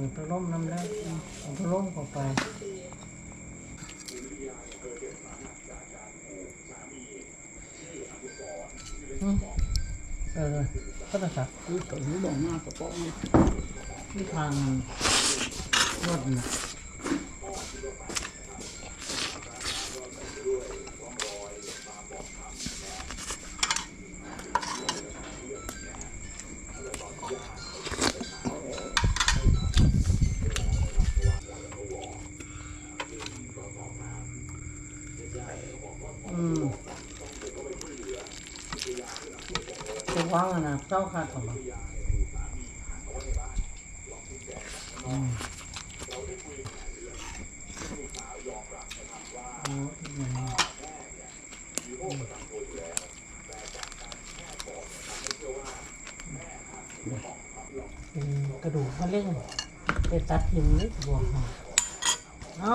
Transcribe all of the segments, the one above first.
ปิดพัดลมน้ำแล้วเอาพัดลมเข้าไปเออก็จะสักคือตัวนี้บอกมากกระป๋องนี่ทางรถนะ จะว่างนะเจ้าค่ะต่อมาอืมโอ้ยอย่างนี้อืมกระดูกมะเร็งไปตัดหินนิดบวกมาเอา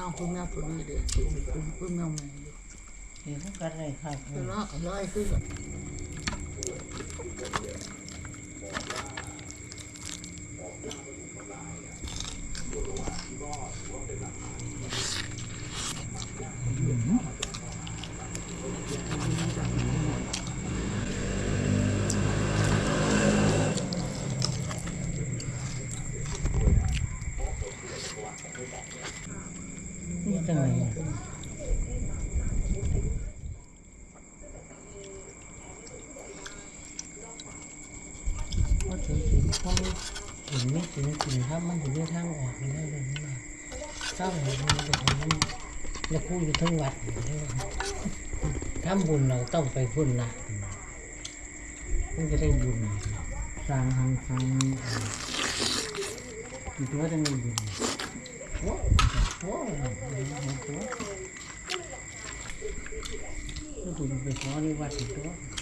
เอาคุณแม่ตัวนี้เด็กคุณคุณคุณแมวแม่เดี๋ยวเขากันเลยครับเนาก็ร้อยขึ้นกับ นี่ จังไงว่าถึงถึงห้องถึงไม่ถึงถึงถ้ามันถึงได้ทางออกมันได้เลยนะเศร้าเลยมันจะทำมันแล้วคู่อยู่ทั้งวัดเลยทำบุญเราต้องไปพุ่นละมันจะได้บุญสร้างทางทางมันถือว่าจะได้บุญ โหโอ้โหก็บุญ